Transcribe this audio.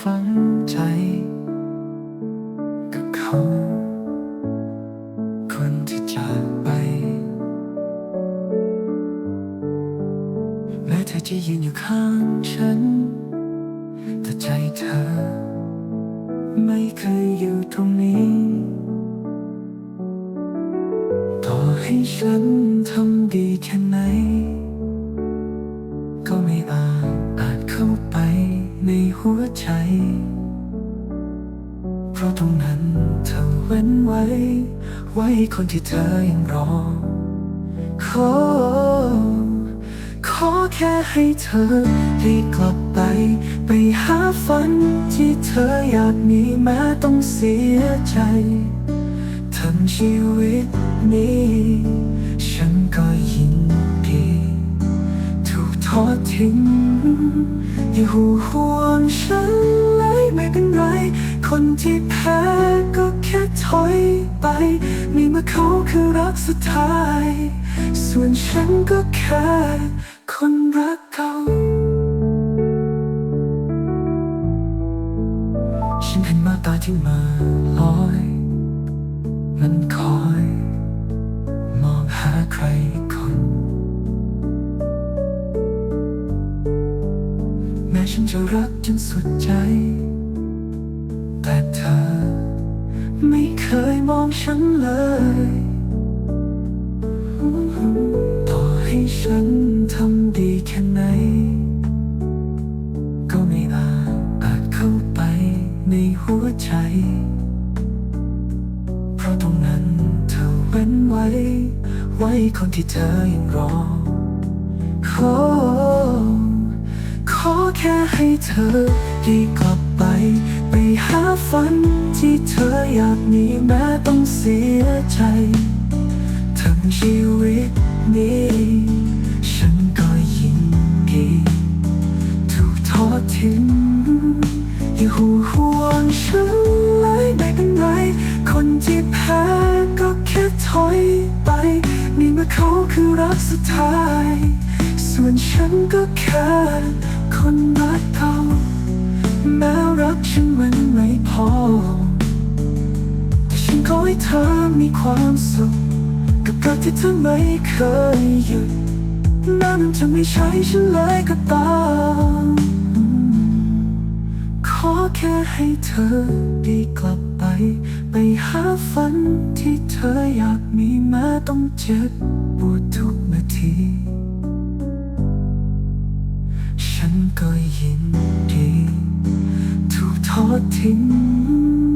ฝังใจกับเขาคนที่จากไป แม้เธอจะยืนอยู่ข้างฉัน แต่ใจเธอ ไม่เคยอยู่ตรงนี้ ต่อให้ฉันทำดีแค่ไหน ในหัวใจ เพราะตรงนั้นเธอเว้นไว้ ไว้คนที่เธอยังรอ ขอ ขอแค่ให้เธอได้กลับไป ไปหาฝันที่เธออยากมีแม้ต้องเสียใจ ทั้งชีวิตนี้ ทอดทิ้งอย่าหูห่วงฉันเลยไม่เป็นไร คนที่แพ้ก็แค่ถอยไป มีเมื่อเขาคือรักสุดท้าย ส่วนฉันก็แค่คนรักเก่าฉันเห็นมาตาที่มาลอย มันคอย มองหาใคร จะรักจนสุดใจ แต่เธอ ไม่เคยมองฉันเลย ต่อให้ฉันทำดีแค่ไหน ก็ไม่อาจอาจเข้าไปในหัวใจ เพราะตรงนั้นเธอเว้นไว้ ไว้คนที่เธอยังรอขอขอ แค่ให้เธอได้กลับไป ไปหาฝันที่เธออยากมีแม้ต้องเสียใจ ทั้งชีวิตนี้ ฉันก็ยินดีถูกทอดทิ้งอย่าหูห่วงฉันเลยไม่เป็นไร คนที่แพ้ก็แค่ถอยไป นี่เมื่อเขาคือรักสุดท้าย ส่วนฉันก็แค่ คนรักเขา แม้รักฉันมันไม่พอ แต่ฉันขอให้เธอมีความสุข กับรักที่เธอไม่เคยหยุดแม้มันจะไม่ใช่ฉันเลยก็ตามขอแค่ให้เธอได้กลับไป ไปหาฝันที่เธออยากมีแม้ต้องเจ็บปวดทุก ก็ยินดี ถูกทอดทิ้ง